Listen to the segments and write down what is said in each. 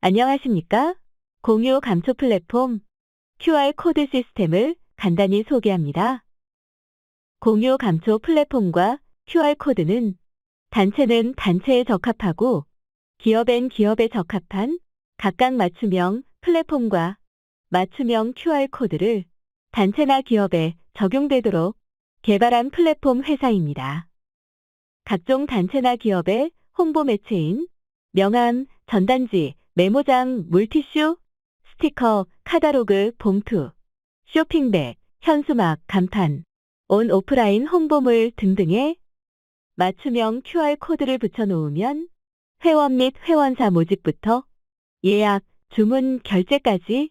안녕하십니까? 공유 감초 플랫폼 QR코드 시스템을 간단히 소개합니다. 공유 감초 플랫폼과 QR코드는 단체는 단체에 적합하고 기업엔 기업에 적합한 각각 맞춤형 플랫폼과 맞춤형 QR코드를 단체나 기업에 적용되도록 개발한 플랫폼 회사입니다. 각종 단체나 기업의 홍보 매체인 명함, 전단지, 메모장, 물티슈, 스티커, 카다로그, 봉투, 쇼핑백, 현수막, 간판, 온 오프라인 홍보물 등등에 맞춤형 QR코드를 붙여놓으면 회원 및 회원사 모집부터 예약, 주문, 결제까지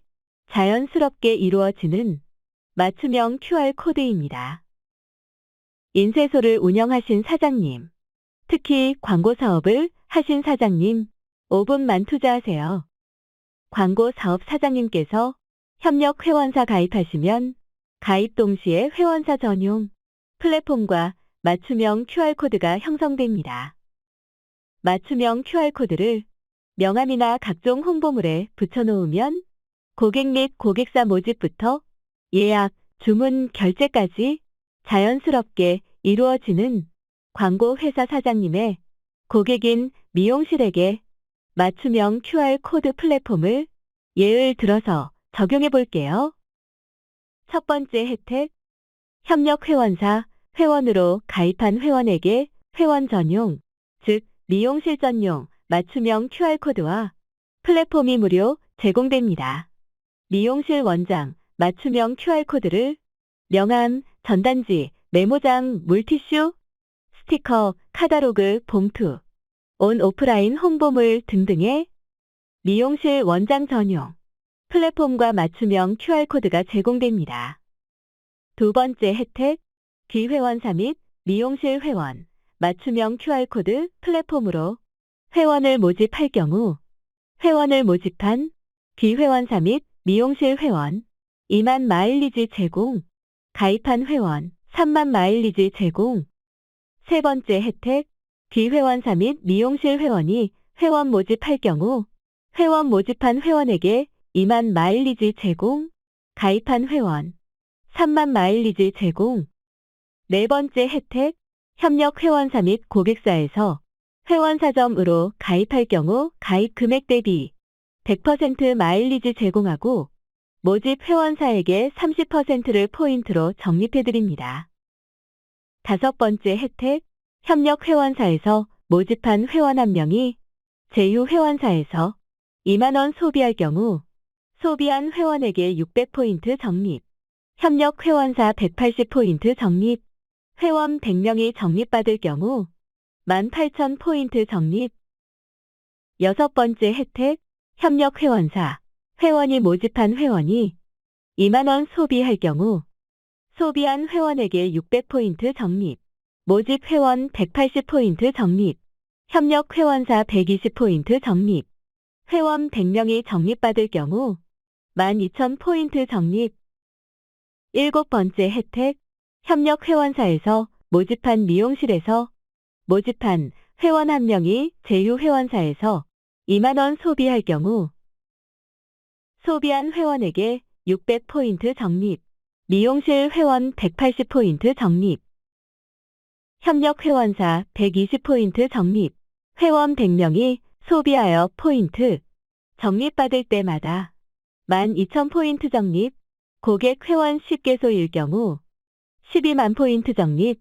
자연스럽게 이루어지는 맞춤형 QR코드입니다. 인쇄소를 운영하신 사장님, 특히 광고 사업을 하신 사장님, 5분만 투자하세요. 광고 사업 사장님께서 협력 회원사 가입하시면 가입 동시에 회원사 전용 플랫폼과 맞춤형 QR코드가 형성됩니다. 맞춤형 QR코드를 명함이나 각종 홍보물에 붙여놓으면 고객 및 고객사 모집부터 예약, 주문, 결제까지 자연스럽게 이루어지는 광고 회사 사장님의 고객인 미용실에게 맞춤형 QR코드 플랫폼을 예를 들어서 적용해 볼게요. 첫 번째 혜택, 협력 회원사, 회원으로 가입한 회원에게 회원 전용, 즉 미용 실 전용 맞춤형 QR코드와 플랫폼이 무료 제공됩니다. 미용실 원장 맞춤형 QR코드를 명함, 전단지, 메모장, 물티슈, 스티커, 카다로그, 봉투, 온 오프라인 홍보물 등등의 미용실 원장 전용 플랫폼과 맞춤형 QR코드가 제공됩니다. 두 번째 혜택, 귀회원사 및 미용실 회원, 맞춤형 QR코드 플랫폼으로 회원을 모집할 경우 회원을 모집한 귀회원사 및 미용실 회원 2만 마일리지 제공, 가입한 회원 3만 마일리지 제공. 세 번째 혜택, 귀회원사 및 미용실 회원이 회원 모집할 경우 회원 모집한 회원에게 2만 마일리지 제공, 가입한 회원 3만 마일리지 제공. 네 번째 혜택, 협력 회원사 및 고객사에서 회원사점으로 가입할 경우 가입 금액 대비 100% 마일리지 제공하고 모집 회원사에게 30%를 포인트로 적립해드립니다. 다섯 번째 혜택, 협력 회원사에서 모집한 회원 한 명이 제휴 회원사에서 2만원 소비할 경우 소비한 회원에게 600포인트 적립, 협력 회원사 180포인트 적립, 회원 100명이 적립받을 경우 18,000포인트 적립. 여섯 번째 혜택, 협력 회원사, 회원이 모집한 회원이 2만원 소비할 경우 소비한 회원에게 600포인트 적립, 모집 회원 180포인트 적립, 협력 회원사 120포인트 적립, 회원 100명이 적립받을 경우 12,000포인트 적립. 일곱 번째 혜택, 협력 회원사에서 모집한 미용실에서 모집한 회원 한 명이 제휴 회원사에서 2만원 소비할 경우 소비한 회원에게 600포인트 적립, 미용실 회원 180포인트 적립, 협력 회원사 120포인트 적립, 회원 100명이 소비하여 포인트 적립받을 때마다 12,000포인트 적립, 고객 회원 10개소일 경우 12만 포인트 적립.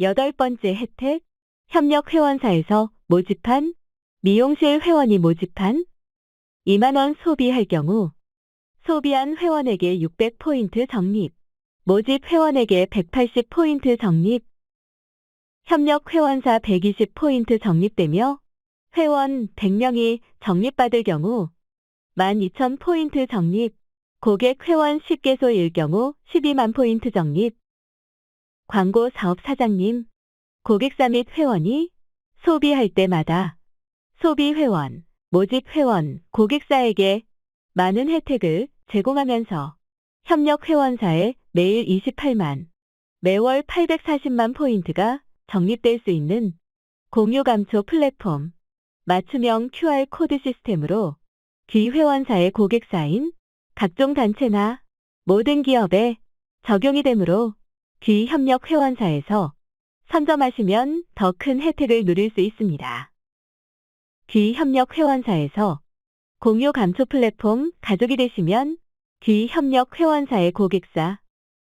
여덟 번째 혜택, 협력 회원사에서 모집한 미용실 회원이 모집한 2만원 소비할 경우 소비한 회원에게 600포인트 적립, 모집 회원에게 180포인트 적립, 협력 회원사 120포인트 적립되며 회원 100명이 적립받을 경우 12,000포인트 적립, 고객 회원 10개소일 경우 12만 포인트 적립. 광고 사업 사장님, 고객사 및 회원이 소비할 때마다 소비 회원, 모집 회원, 고객사에게 많은 혜택을 제공하면서 협력 회원사에 매일 28만, 매월 840만 포인트가 적립될 수 있는 공유 감초 플랫폼 맞춤형 QR코드 시스템으로 귀 회원사의 고객 사인 각종 단체나 모든 기업에 적용이 되므로 귀 협력 회원사에서 선점하시면 더 큰 혜택을 누릴 수 있습니다. 귀 협력 회원사에서 공유 감초 플랫폼 가족이 되시면 귀 협력 회원사의 고객사,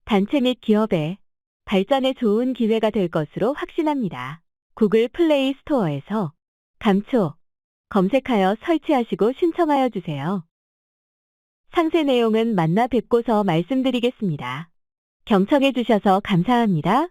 단체 및 기업의 발전에 좋은 기회가 될 것으로 확신합니다. 구글 플레이 스토어에서 감초 검색하여 설치하시고 신청하여 주세요. 상세 내용은 만나 뵙고서 말씀드리겠습니다. 경청해 주셔서 감사합니다.